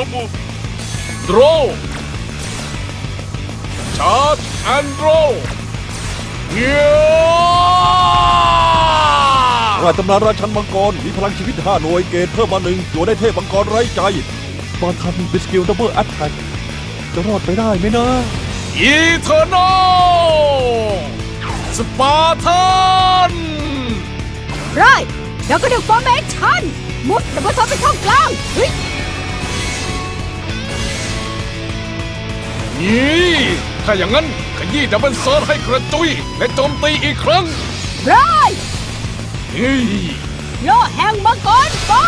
No move. Draw Charge and roll เงี้ยราชตำนานราชันมังกร มีพลังชีวิต 5 หน่วยเกณฑ์เพิ่มมาหนึ่งตัวได้เทพมังกรไร้ใจบอลทันเป็นสกิลดับเบิลแอตแทกจะรอดไปได้ไหมนะอีเทอร์โนสปาร์ทันไรแล้วก็ดึงฟอร์เมชั่นมุดดับเบิลซอฟไปช่องกลางเฮ้ย นี่ถ้าอย่างนั้นขยี้ดับเบิลเซิร์ชให้กระจุย และโจมตีอีกครั้งไรเฮ้ยโลแห่งมังกรฟ้า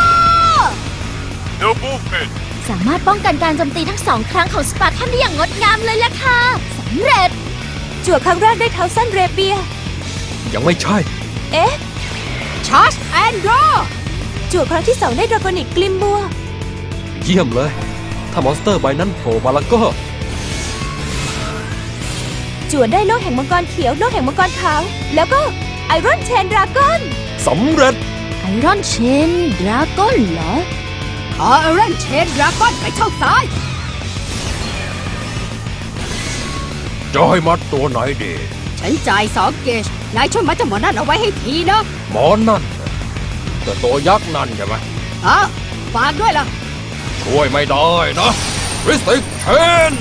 No movement. สามารถป้องกันการโจมตีทั้งสองครั้งของสปาร์ทันได้อย่างงดงามเลยล่ะค่ะสำเร็จ จั่วครั้งแรกได้เท้าสั้นเรเบีย ยังไม่ใช่ เอ๊ะชาร์จแอนด์รอจั่วครั้งที่สองได้ดราโกนิกกลิมบัว เยี่ยมเลย ถ้ามอนสเตอร์ใบนั้นโผล่มาแล้วก็ จั่วได้โลกแห่งมังกรเขียว โลกแห่งมังกรขาว แล้วก็ไอรอนเชนดราก้อนสำเร็จ ไอรอนเชนดราก้อนเหรอ ขอไอรอนเชนดราก้อนไปช่องซ้าย จะให้มัดตัวไหนดี ฉันจ่ายสองเกจนายช่วยมัดเจ้าหมอนั่นเอาไว้ให้ทีนะหมอนนั่นน่ะแต่ตัวยักษ์นั่นใช่ไหมอะฝากด้วยล่ะ ช่วยไม่ได้นะริสติกเชน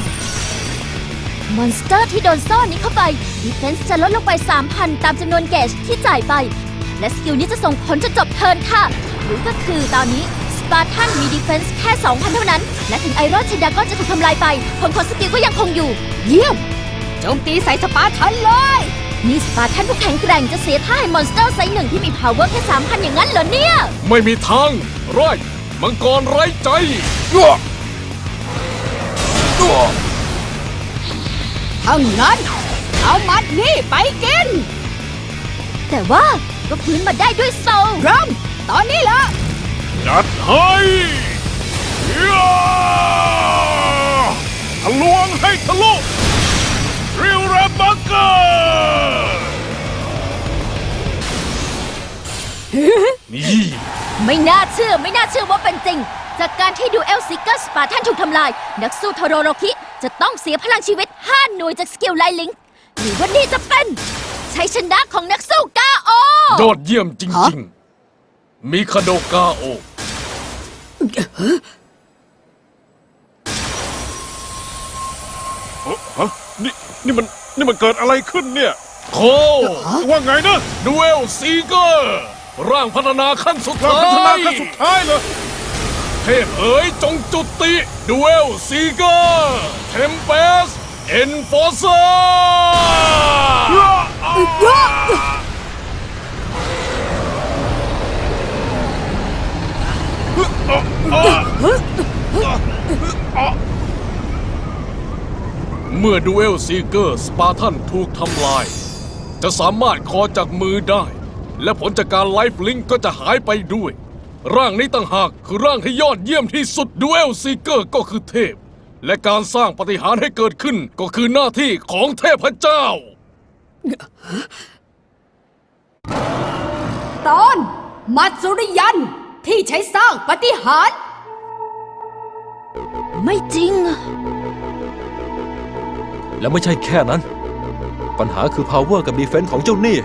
มอนสเตอร์ที่โดนซ่อนนี้เข้าไปดีเฟนส์จะลดลงไป 3,000 ตามจำนวนเกจที่จ่ายไป และสกิลนี้จะส่งผลจนจบเทิร์นค่ะ หรือก็คือตอนนี้สปาร์ทันมีดีเฟนส์แค่ 2,000 เท่านั้น และถึงไอรอนเชนดาก็จะถูกทำลายไป ผลของสกิลก็ยังคงอยู่ เยี่ยมโจมตีใส่สปาร์ทันเลยนี่สปาร์ทันผู้แข็งแกร่งจะเสียท่าให้มอนสเตอร์ไซส์หนึ่งที่มี power แค่3,000 อย่างนั้นเหรอเนี่ย ไม่มีทางไรมังกรไร้ใจ ยั่วยั่วทั้งนั้น เอามัดนี่ไปกิน แต่ว่าก็ฟื้นมาได้ด้วยโซลรัมตอนนี้ละจัดให้ยาทะลวงให้ทะลุริวแรมบังเกอร์นี่ ไม่น่าเชื่อไม่น่าเชื่อว่าเป็นจริง จากการที่ดูเอลซิกเกอร์สปาร์ทันถูกทำลาย นักสู้โทโรโรคิ จะต้องเสียพลังชีวิต 5 หน่วยจากสกิลไลลิงหรือว่านี่จะเป็นชัยชนะของนักสู้กาโอ ยอดเยี่ยมจริงๆ มีคาโดกาโอ เอ้อฮะนี่นี่มันนี่มันเกิดอะไรขึ้นเนี่ยโคว่าไงนะดูเอลซีเกอร์ ร่างพัฒนาขั้นสุดเราท้าพัฒนายขั้นสุดท้ายเลย เทพเอ๋ยจงจุติดูเอลซีเกอร์เทมเปสเอ็นฟอร์เซอร์เมื่อดูเอลซีเกอร์สปาร์ทันถูกทำลาย จะสามารถคอจากมือได้ และผลจากการไลฟ์ลิงก์ก็จะหายไปด้วย ร่างนี้ต่างหากคือร่างที่ยอดเยี่ยมที่สุดดูเอลซีเกอร์ก็คือเทพ และการสร้างปฏิหารย์ให้เกิดขึ้นก็คือหน้าที่ของเทพเจ้า ตอนมัดสุริยันที่ใช้สร้างปฏิหารย์ไม่จริง แล้วไม่ใช่แค่นั้น ปัญหาคือ power กับ defense ของเจ้านี่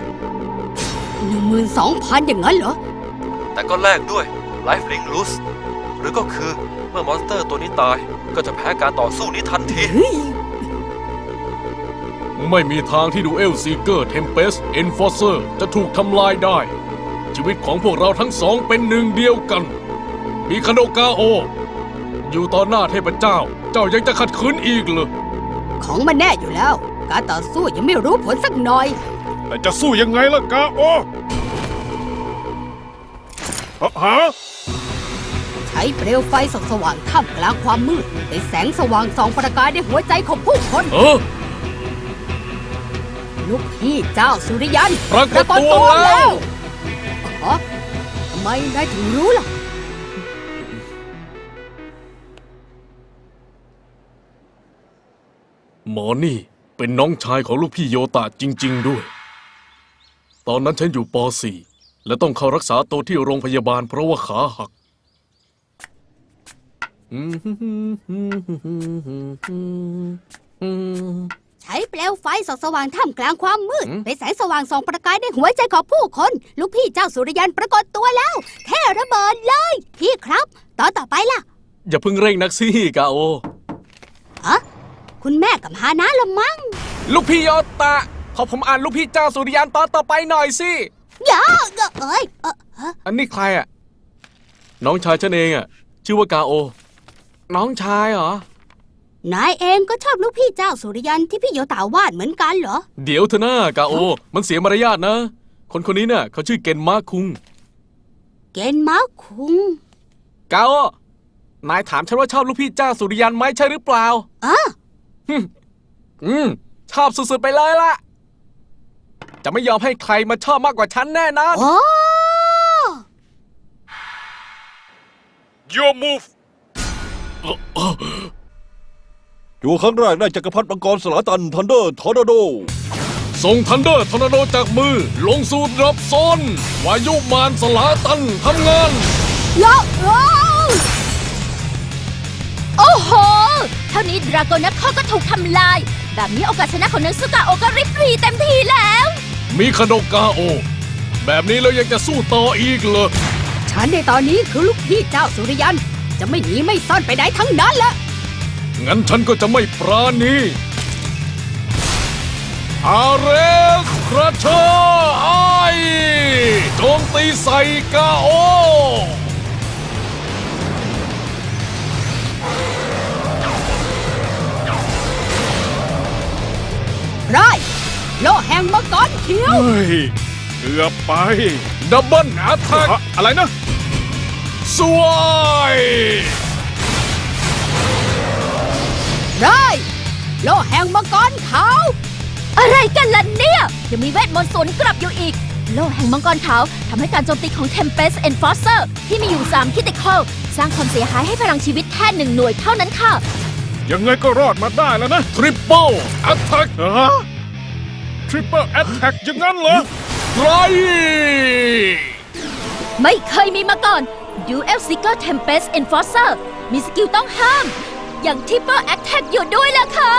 หนึ่งหมื่นสองพันอย่างนั้นเหรอ แต่ก็แลกด้วย life link loose หรือก็คือเมื่อมอนสเตอร์ตัวนี้ตายก็จะแพ้การต่อสู้นี้ทันที ไม่มีทางที่ดูเอลซีเกอร์เทมเปสเอนฟอร์เซอร์จะถูกทำลายได้ ชีวิตของพวกเราทั้งสองเป็นหนึ่งเดียวกัน มีคาโดกาโอ อยู่ต่อหน้าเทพเจ้า เจ้ายังจะขัดขืนอีกเหรอของมันแน่อยู่แล้ว การต่อสู้ยังไม่รู้ผลสักหน่อย แต่จะสู้ยังไงล่ะกาโอ ฮะฮะใช้เปลวไฟส่องสว่างท่ามกลางความมืดเป็นแสงสว่างส่องประกายในหัวใจของผู้คนเออ ลูกพี่เจ้าสุริยันปรากฏตัวแล้ว อ๋อทำไมนายถึงรู้ล่ะ หมอนี่เป็นน้องชายของลูกพี่โยตะจริง ๆ ด้วย ตอนนั้นฉันอยู่ป .4 และต้องเข้ารักษาตัวที่โรงพยาบาลเพราะว่าขาหัก ใช้เปลวไฟส่องสว่างท่ามกลางความมืดอืมเป็นแสงสว่างส่องประกายในหัวใจของผู้คน ลูกพี่เจ้าสุริยันปรากฏตัวแล้ว แค่ระเบิดเลย พี่ครับ ตอนต่อไปล่ะ อย่าเพิ่งเร่งนักสิกาโอคุณแม่กับฮานะละมั้ง ลูกพี่โยตะ ขอผมอ่านลูกพี่เจ้าสุริยันตอนต่อไปหน่อยสิอ ย่าเอ้ยเอ่อเอ่ออันนี้ใครอะ น้องชายฉันเองอะ ชื่อว่ากาโอ น้องชายเหรอ นายเองก็ชอบลูกพี่เจ้าสุริยันที่พี่โยตาวาดเหมือนกันเหรอ เดี๋ยวเถอะนะกาโอ มันเสียมารยาทนะ คนคนนี้เนี่ยเขาชื่อเกนมาคุง เกณฑ์มาคุงกาโอ นายถามฉันว่าชอบลูกพี่เจ้าสุริยันไหมใช่หรือเปล่า อะ อืม ชอบสุดๆไปเลยล่ะ จะไม่ยอมให้ใครมาชอบมากกว่าฉันแน่นอน โอ้ your move อยู่ครั้งแรกได้จักรพรรดิมังกรสลาตันทันเดอร์ทอร์นาโด ส่งทันเดอร์ทอร์นาโดจากมือ ลงสู่ดรอปโซนวายุมานสลาตันทำงานยกโอ้โอ้โห เท่านี้ดราโกนักข้อก็ถูกทำลาย แบบนี้โอกาสชนะของนักสุกาโอก็ริบหรีเต็มทีแล้ว มีขนกกาโอ แบบนี้เรายังจะสู้ต่ออีกเหรอ ฉันในตอนนี้คือลูกพี่เจ้าสุริยัน จะไม่หนีไม่ซ่อนไปไหนทั้งนั้นละงั้นฉันก็จะไม่ปราณีอาเรสคราเชอร์ไอโจมตีใส่กาโอไร โลแห่งมังกรเขียว เฮ้ยเกือบไป ดับเบิลอัตแทกอะอะไรนะ สวยไรโลแห่งมังกรขาว อะไรกันล่ะเนี่ยยังมีเวทมนต์สวนกลับอยู่อีก โลกแห่งมังกรขาวทำให้การโจมตีของ Tempest Enforcer ที่มีอยู่ 3 คิติคอลสร้างความเสียหายให้พลังชีวิตแค่หนึ่งหน่วยเท่านั้นค่ะ ยังไงก็รอดมาได้แล้วนะ ทริปเปิลอัตแทกฮะ triple attack อย่างนั้นเหรอไรไม่เคยมีมาก่อน Duel Seeker Tempest Enforcer มีสกิลต้องห้าม อย่าง Triple Attack อยู่ด้วยล่ะค่ะ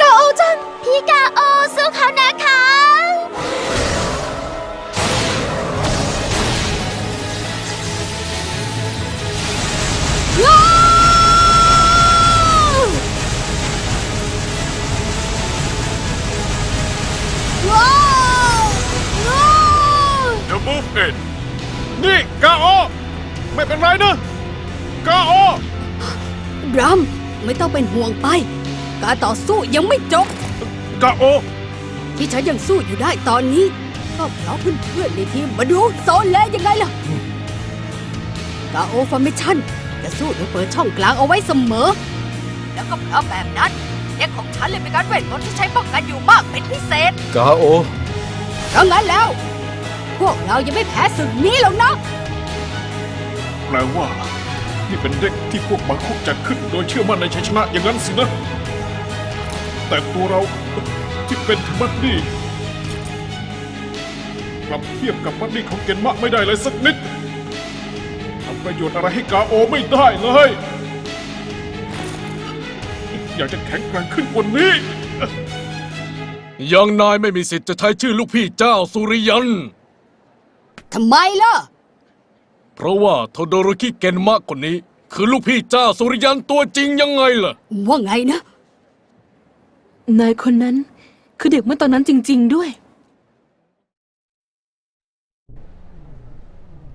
กาโอจัง พี่กาโอสู้เขานะคะว้ the movement นี่กาโอ ไม่เป็นไรนะกาโอ รัมไม่ต้องเป็นห่วงไป การต่อสู้ยังไม่จบ กาโอ ที่ฉันยังสู้อยู่ได้ตอนนี้ ก็เพราะเพื่อนๆในทีมมาดูโซนแล้วยังไงล่ะ กาโอฟอร์เมชั่นจะสู้โดยเปิดช่องกลางเอาไว้เสมอ แล้วก็เพราะแบบนั้นเด็กของฉันเลยมีการเวทมนต์ที่ใช้ป้องกันอยู่มากเป็นพิเศษกาโอ เพราะงั้นแล้ว พวกเรายังไม่แพ้ศึกนี้หรอกนะแปลว่า นี่เป็นเด็กที่พวกบางคุกจัดขึ้นโดยเชื่อมั่นในชัยชนะอย่างนั้นสินะ แต่ตัวเราที่เป็นบัดดี้กลับเทียบกับบัดดี้ของเกนมะไม่ได้เลยสักนิดทำประโยชน์อะไรให้กาโอไม่ได้เลย อยากจะแข็งแกร่งขึ้นกว่านี้ยังนายไม่มีสิทธิ์จะใช้ชื่อลูกพี่เจ้าสุริยัน ทำไมล่ะ เพราะว่าโทโดโรคิเกนมะคนนี้ คือลูกพี่เจ้าสุริยันตัวจริงยังไงล่ะ ว่าไงนะ นายคนนั้น คือเด็กเมื่อตอนนั้นจริง ๆ ด้วย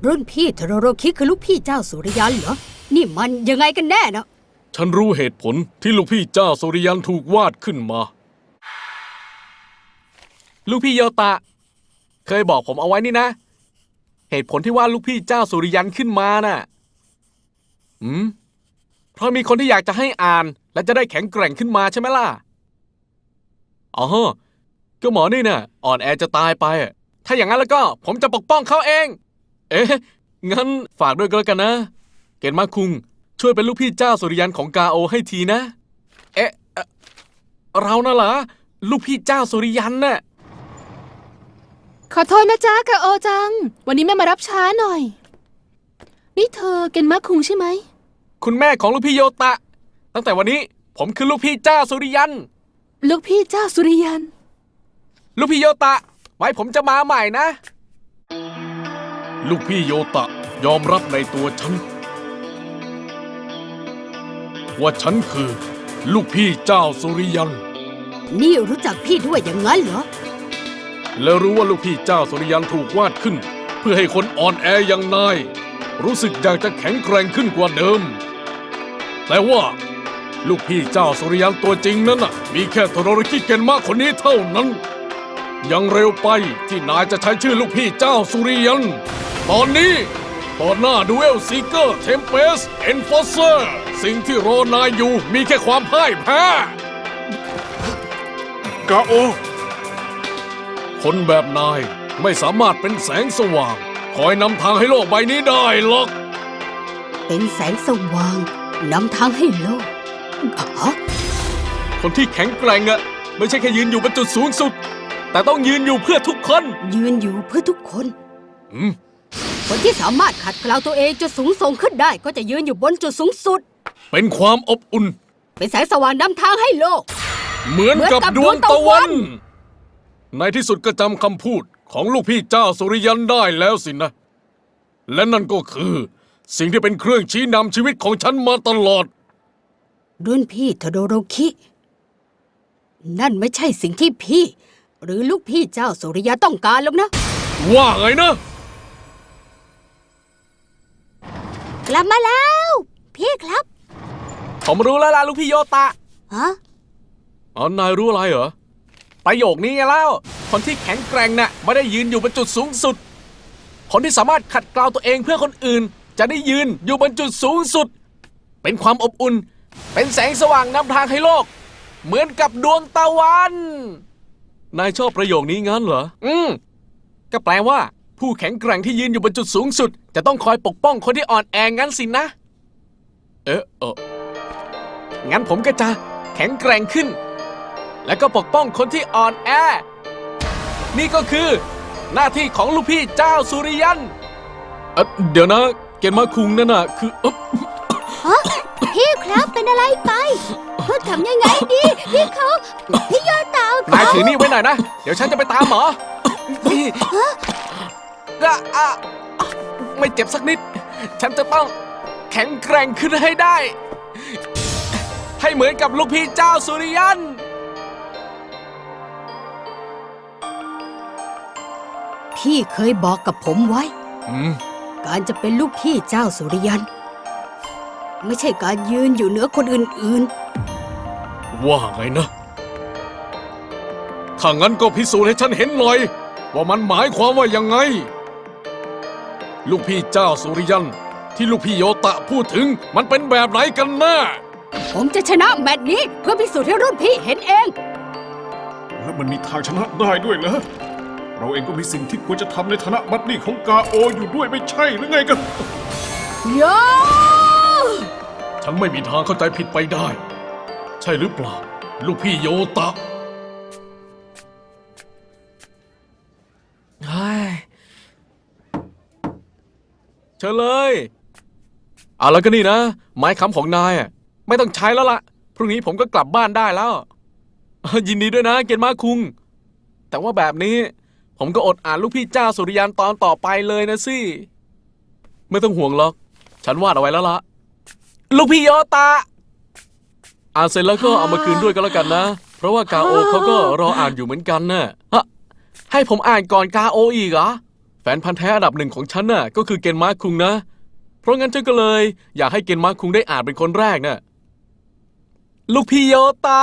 รุ่นพี่เทโรโรคิคือลูกพี่เจ้าสุริยันเหรอ นี่มันยังไงกันแน่นะฉันรู้เหตุผลที่ลูกพี่เจ้าสุริยันถูกวาดขึ้นมา ลูกพี่โยตะ เคยบอกผมเอาไว้นี่นะ เหตุผลที่ว่าลูกพี่เจ้าสุริยันขึ้นมาน่ะอืมเพราะมีคนที่อยากจะให้อ่าน และจะได้แข็งแกร่งขึ้นมาใช่ไหมล่ะอ๋อก็หมอนี่น่ะ อ่อนแอจะตายไป ถ้าอย่างนั้นแล้วก็ ผมจะปกป้องเขาเอง เอ๊ะ งั้นฝากด้วยก็แล้วกันนะ เกณฑ์มาคุง ช่วยเป็นลูกพี่เจ้าสุริยันของกาโอให้ทีนะ เอ๊ะเอ่อเราน่ะเหรอ ลูกพี่เจ้าสุริยันน่ะ ขอโทษนะจ๊ะกะโอจัง วันนี้แม่มารับช้าหน่อย นี่เธอเกนมาคุงใช่ไหม คุณแม่ของลูกพี่โยตะ ตั้งแต่วันนี้ผมคือลูกพี่เจ้าสุริยัน ลูกพี่เจ้าสุริยัน ลูกพี่โยตะ ไว้ผมจะมาใหม่นะ ลูกพี่โยตะยอมรับในตัวฉัน ว่าฉันคือ ลูกพี่เจ้าสุริยัน นี่รู้จักพี่ด้วยอย่างนั้นเหรอ และรู้ว่าลูกพี่เจ้าสุริยันถูกวาดขึ้น เพื่อให้คนอ่อนแออย่างนาย รู้สึกอยากจะแข็งแกร่งขึ้นกว่าเดิม แต่ว่าลูกพี่เจ้าสุริยันตัวจริงนั้นน่ะมีแค่โทโรริกิเกนมากคนนี้เท่านั้น ยังเร็วไปที่นายจะใช้ชื่อลูกพี่เจ้าสุริยัน ตอนนี้ต่อหน้าดูเอลซีเกอร์เทมเพสเอนฟอร์เซอร์สิ่งที่รอนายอยู่มีแค่ความพ่ายแพ้กาโอ คนแบบนายไม่สามารถเป็นแสงสว่าง คอยนำทางให้โลกใบนี้ได้หรอก เป็นแสงสว่างนำทางให้โลกอ๋อคนที่แข็งแกร่งอะไม่ใช่แค่ยืนอยู่บนจุดสูงสุด แต่ต้องยืนอยู่เพื่อทุกคน ยืนอยู่เพื่อทุกคน อืม คนที่สามารถขัดเกลาตัวเองจนสูงส่งขึ้นได้ ก็จะยืนอยู่บนจุดสูงสุด เป็นความอบอุ่น เป็นแสงสว่างนำทางให้โลก เหมือนกับเหมือนกับดวงตะดวงตะวัวันน ในที่สุดก็จำคำพูดของลูกพี่เจ้าสุริยันได้แล้วสินะ และนั่นก็คือสิ่งที่เป็นเครื่องชี้นำชีวิตของฉันมาตลอด รุ่นพี่โทโดโรคิ นั่นไม่ใช่สิ่งที่พี่ หรือลูกพี่เจ้าสุริยะต้องการหรอกนะ ว่าไงนะ กลับมาแล้ว พี่ครับ ผมรู้แล้วล่ะลูกพี่โยตะฮะ อ๋อนายรู้อะไรเหรอ ประโยคนี้ไงแล้วคนที่แข็งแกร่งน่ะไม่ได้ยืนอยู่บนจุดสูงสุด คนที่สามารถขัดเกลาตัวเองเพื่อคนอื่น จะได้ยืนอยู่บนจุดสูงสุด เป็นความอบอุ่น เป็นแสงสว่างนำทางให้โลก เหมือนกับดวงตะวัน นายชอบประโยคนี้งั้นเหรอ อืมก็แปลว่า ผู้แข็งแกร่งที่ยืนอยู่บนจุดสูงสุด จะต้องคอยปกป้องคนที่อ่อนแองั้นสินะ เอ๊ะเอองั้นผมก็จะแข็งแกร่งขึ้น และก็ปกป้องคนที่อ่อนแอ นี่ก็คือ หน้าที่ของลูกพี่เจ้าสุริยันเอ่อเดี๋ยวนะ เกณฑ์มาคุงนั่นน่ะคือเอ๊ะพี่ครับเป็นอะไรไปพูดทำยังไงดี พี่เขาพี่โยตานายถือนี่ไว้หน่อยนะ เดี๋ยวฉันจะไปตามหมอนี่อะอะไม่เจ็บสักนิด ฉันจะต้องแข็งแกร่งขึ้นให้ได้ ให้เหมือนกับลูกพี่เจ้าสุริยัน พี่เคยบอกกับผมไว้ อืม การจะเป็นลูกพี่เจ้าสุริยัน ไม่ใช่การยืนอยู่เหนือคนอื่นว่าไงนะ ถ้างั้นก็พิสูจน์ให้ฉันเห็นหน่อย ว่ามันหมายความว่ายังไง ลูกพี่เจ้าสุริยัน ที่ลูกพี่โยตะพูดถึงมันเป็นแบบไหนกันแน่ๆ ผมจะชนะแมตช์นี้เพื่อพิสูจน์ให้รุ่นพี่เห็นเอง แล้วมันมีทางชนะได้ด้วยเหรอ เราเองก็มีสิ่งที่ควรจะทำในฐานะบัดดี้ของกาโออยู่ด้วยไม่ใช่หรือไงกัน โยฉันไม่มีทางเข้าใจผิดไปได้ ใช่หรือเปล่า ลูกพี่โยตะ เฮ้ยเชิญเลย เอาแล้วก็นี่นะ ไม้ค้ำของนายอะไม่ต้องใช้แล้วล่ะ พรุ่งนี้ผมก็กลับบ้านได้แล้ว ยินดีด้วยนะ เกณฑ์มาคุง แต่ว่าแบบนี้ ผมก็อดอ่านลูกพี่เจ้าสุริยันตอนต่อไปเลยนะสิ ไม่ต้องห่วงหรอก ฉันวาดเอาไว้แล้วล่ะลูกพี่โยตะอ่านเสร็จแล้วก็เอามาคืนด้วยก็แล้วกันนะ เพราะว่ากาโอเขาก็รออ่านอยู่เหมือนกันน่ะฮะให้ผมอ่านก่อนกาโออีกเหรอ แฟนพันธ์แท้อันดับหนึ่งของฉันน่ะก็คือเกณฑ์มาคุงนะ เพราะงั้นฉันก็เลย อยากให้เกณฑ์มาคุงได้อ่านเป็นคนแรกน่ะ ลูกพี่โยตะ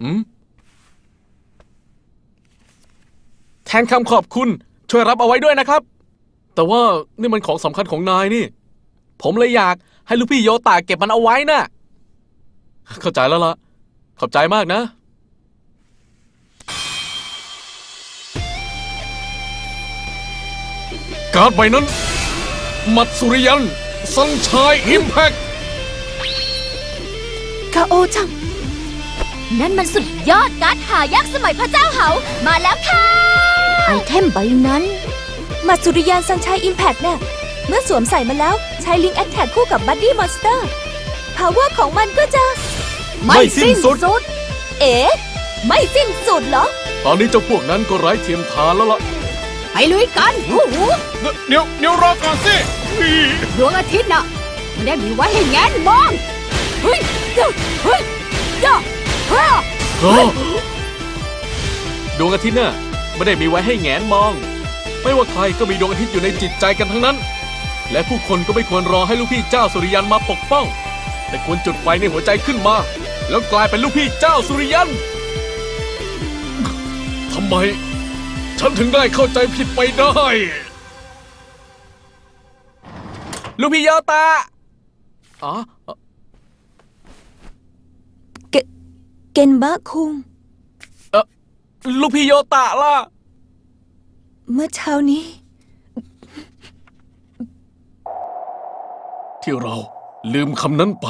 อืม แทนคำขอบคุณ ช่วยรับเอาไว้ด้วยนะครับ แต่ว่านี่มันของสำคัญของนายนี่ ผมเลยอยากให้ลูกพี่โยตาเก็บมันเอาไว้นะ่ะ เข้าใจแล้วล่ะ ขอบใจมากนะ การ์ดใบนั้น มัดสุริยันสัญชัยอิมแพคคาโอจัง นั่นมันสุดยอดการ์ดหายากสมัยพระเจ้าเหา มาแล้วค่ะ ไอเทมใบนั้น มาสุริยานสังชัยอิมแพกน่ะเมื่อสวมใส่มาแล้ว ใช้ลิงแอ t แทกคู่กับบัดดี้มอนสเตอร์พาวเวอร์ของมันก็จะ ไม่สิ้นสุด เอ๋ไม่สิ้นสุดเหรอ ตอนนี้เจ้าพวกนั้นก็ไร้เทียมทานแล้วล่ะ ไปลุยกันโอ้โหเดี๋ยวเดี๋ยวรอก่อนสินี่ดวงอาทิตย์น่ะมันได้มีไว้ให้แงนมองเฮ้ยเดี๋ยวเฮ้ยเดี๋ยวเฮ้ยดวงอาทิตย์น่ะ ไม่ได้มีไว้ให้แงนมอง ไม่ว่าใครก็มีดวงอาทิตย์อยู่ในจิตใจกันทั้งนั้น และผู้คนก็ไม่ควรรอให้ลูกพี่เจ้าสุริยันมาปกป้อง แต่ควรจุดไฟในหัวใจขึ้นมา แล้วกลายเป็นลูกพี่เจ้าสุริยันทำไม ฉันถึงได้เข้าใจผิดไปได้ ลูกพี่โยตาอ๋อ เกนบะคุง ลูกพี่โยตะล่ะ เมื่อเช้านี้ ที่เราลืมคำนั้นไป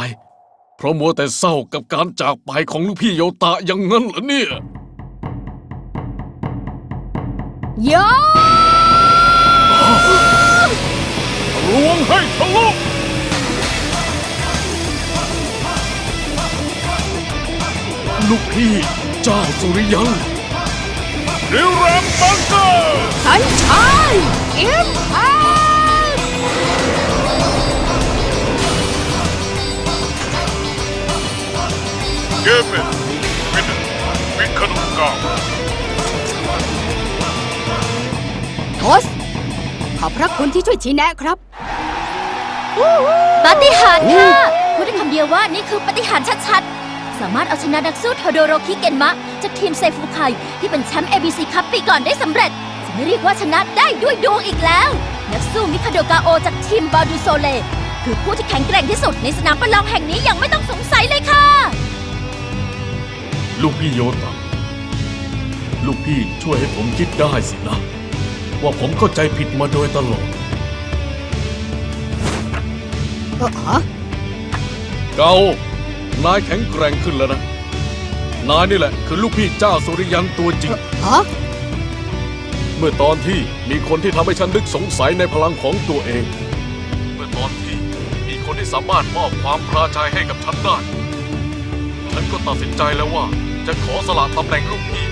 เพราะมัวแต่เศร้ากับการจากไปของลูกพี่โยตะอย่างนั้นเหรอเนี่ย โยรวงให้ทะลุลูกพี่เจ้าสุริยันนิ รันดร์บังเกอร์สัญชัยอิมแพคเกมเป็นเป็นวิคนุกาโทสขอบพระคุณที่ช่วยชี้แนะครับปาฏิหาริย์ค่ะพูดได้คำเดียวว่านี่คือปาฏิหาริย์ชัดๆ สามารถเอาชนะนักสู้โทโดโรคิเกนมะ จากทีมเซฟูไคที่เป็นแชมป์ ABC คัพปีก่อนได้สำเร็จจะไม่เรียกว่าชนะได้ด้วยดวงอีกแล้ว นักสู้มิคาโดกาโอจากทีมบาดูโซเลคือผู้ที่แข็งแกร่งที่สุดในสนามประลองแห่งนี้อย่างไม่ต้องสงสัยเลยค่ะ ลูกพี่โยตะลูกพี่ช่วยให้ผมคิดได้สินะ ว่าผมเข้าใจผิดมาโดยตลอดเออฮะเกา นายแข็งแกร่งขึ้นแล้วนะ นายนี่แหละคือลูกพี่เจ้าสุริยันตัวจริง ฮะ เมื่อตอนที่มีคนที่ทำให้ฉันนึกสงสัยในพลังของตัวเอง เมื่อตอนที่มีคนที่สามารถมอบความพราชัยให้กับฉันได้ ฉันก็ตัดสินใจแล้วว่าจะขอสละตำแหน่งลูกพี่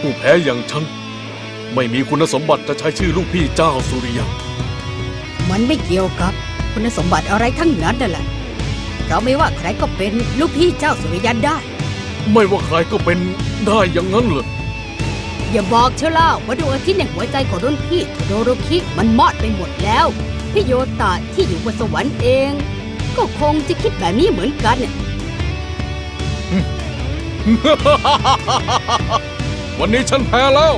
ผู้แพ้อย่างฉัน ไม่มีคุณสมบัติจะใช้ชื่อลูกพี่เจ้าสุริยัน มันไม่เกี่ยวกับ คุณสมบัติอะไรทั้งนั้นนั่นแหละ เราไม่ว่าใครก็เป็นลูกพี่เจ้าสุริยันได้ ไม่ว่าใครก็เป็นได้อย่างนั้นเหรออย่าบอกเชยวล่าว่าดวงอาทิตย์ในหัวใจของรุ่นพี่โดโรคิมันมอดไปหมดแล้วพี่โยตะที่อยู่บนสวรรค์เอง ก็คงจะคิดแบบนี้เหมือนกันน่ะวันนี้ฉันแพ้แล้ว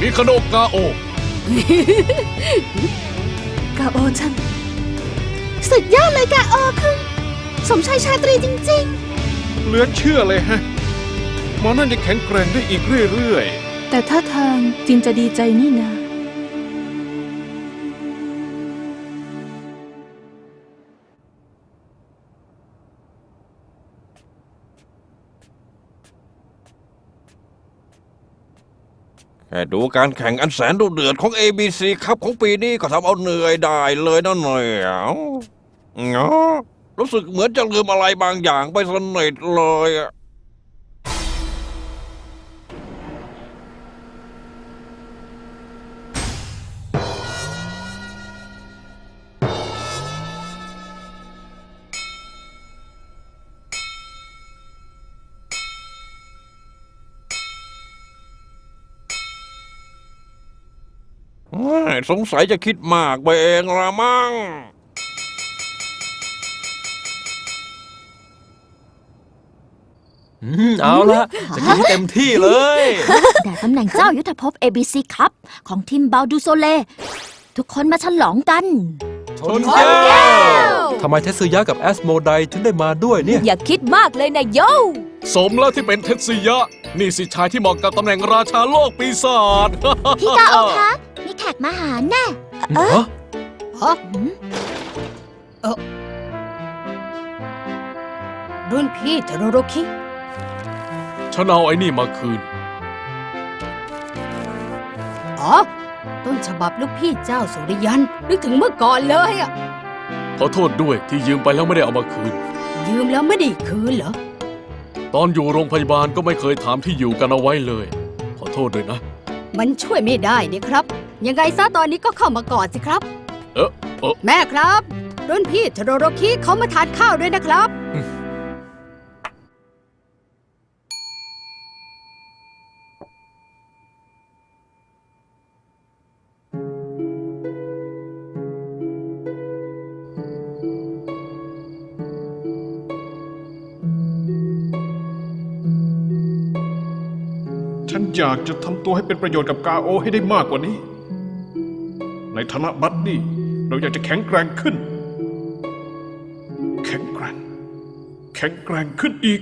มีคาโนกาโอ กาโอจังสุดยอดเลยกาโอคือ สมชายชาตรีจริงเหลือเชื่อเลยฮะหมอนั่นจะแข็งแกร่งได้อีกเรื่อยแต่ถ้าทางจินจะดีใจนี่นาแค่ดูการแข่งอันแสนดุเดือดของ ABC ครับของปีนี้ก็ทำเอาเหนื่อยได้เลยนะหน่อยเนาะ รู้สึกเหมือนจะลืมอะไรบางอย่างไปสนิทเลยอะสงสัยจะคิดมากไปเองละมั้ง อืมเอาละจะกินให้เต็มที่เลยๆแต่ตำแหน่งเจ้ายุทธภพ ABC คัพของทีมบาดูโซเล ทุกคนมาฉลองกัน ชนแก้วทำไมเทสึยะกับแอสโมไดถึงได้มาด้วยเนี่ย อย่าคิดมากเลยนะโย สมแล้วที่เป็นเทสยะ นี่สิชายที่เหมาะกับตำแหน่งราชาโลกปีศาจ พี่กาโอคะมีแขกมาหาแน่เออฮะเออรุ่นพี่โดโรคิ ฉันเอาไอ้นี่มาคืน อ๋อ ต้นฉบับลูกพี่เจ้าสุริยัน นึกถึงเมื่อก่อนเลยอะขอโทษด้วยที่ยืมไปแล้วไม่ได้เอามาคืน ยืมแล้วไม่ได้คืนเหรอ ตอนอยู่โรงพยาบาลก็ไม่เคยถามที่อยู่กันเอาไว้เลย ขอโทษด้วยนะ มันช่วยไม่ได้นี่ครับ ยังไงซะตอนนี้ก็เข้ามากอดสิครับ เออเออแม่ครับ รุ่นพี่โทโรโรคิเขามาทานข้าวด้วยนะครับ ฉันอยากจะทำตัวให้เป็นประโยชน์กับกาโอให้ได้มากกว่านี้ ในฐานะบัดดี้เราอยากจะแข็งแกร่งขึ้น แข็งแกร่ง แข็งแกร่งขึ้นอีก